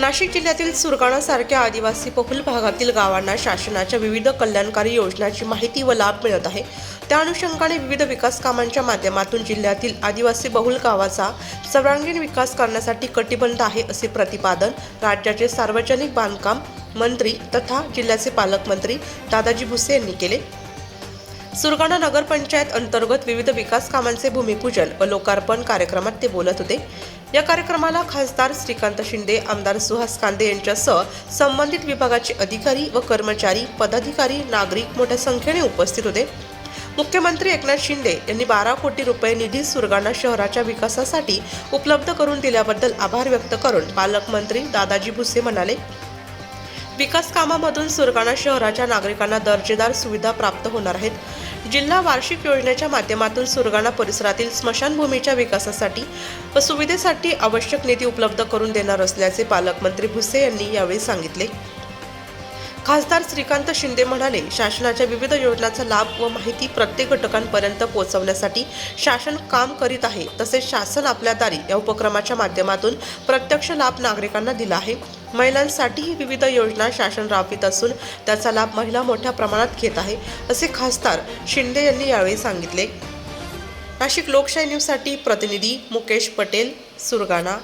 नाशिक जिल्ह्यातील सुरगाणासारख्या आदिवासी बहुल भागातील गावांना शासनाच्या विविध कल्याणकारी योजनांची माहिती व लाभ मिळत आहे. त्या अनुषंगाने विविध विकास कामांच्या माध्यमातून जिल्ह्यातील आदिवासी बहुल गावाचा सर्वांगीण विकास करण्यासाठी कटिबद्ध आहे असे प्रतिपादन राज्याचे सार्वजनिक बांधकाम मंत्री तथा जिल्ह्याचे पालकमंत्री दादाजी भुसे यांनी केले. सुरगाणा नगरपंचायत अंतर्गत विविध विकास कामांचे भूमिपूजन व लोकार्पण कार्यक्रमात ते बोलत होते. या कार्यक्रमाला खासदार श्रीकांत शिंदे आमदार सुहास कांदे यांच्यासह संबंधित विभागाचे अधिकारी व कर्मचारी पदाधिकारी नागरिक मोठ्या संख्येने उपस्थित होते. मुख्यमंत्री एकनाथ शिंदे यांनी बारा कोटी रुपये निधी सुरगाणा शहराच्या विकासासाठी उपलब्ध करून दिल्याबद्दल आभार व्यक्त करून पालकमंत्री दादाजी भुसे म्हणाले. विकास कामामधून सुरगाणा शहराच्या नागरिकांना दर्जेदार सुविधा प्राप्त होणार आहेत. जिल्हा वार्षिक योजनेच्या माध्यमातून सुरगाणा परिसरातील स्मशानभूमीच्या विकासासाठी व सुविधेसाठी आवश्यक निधी उपलब्ध करून देणार असल्याचे पालकमंत्री भुसे यांनी यावेळी सांगितले. खासदार श्रीकांत शिंदे म्हणाले शासनाच्या विविध योजनांचा लाभ व माहिती प्रत्येक घटकांपर्यंत पोहोचवण्यासाठी शासन काम करीत आहे तसेच शासन आपल्या दारी या उपक्रमाच्या माध्यमातून प्रत्यक्ष लाभ नागरिकांना दिला आहे. महिलांसाठीही विविध योजना शासन राबवित असून त्याचा लाभ महिला मोठ्या प्रमाणात घेत आहे असे खासदार शिंदे यांनी यावेळी सांगितले. नाशिक लोकशाही न्यूजसाठी प्रतिनिधी मुकेश पटेल सुरगाणा.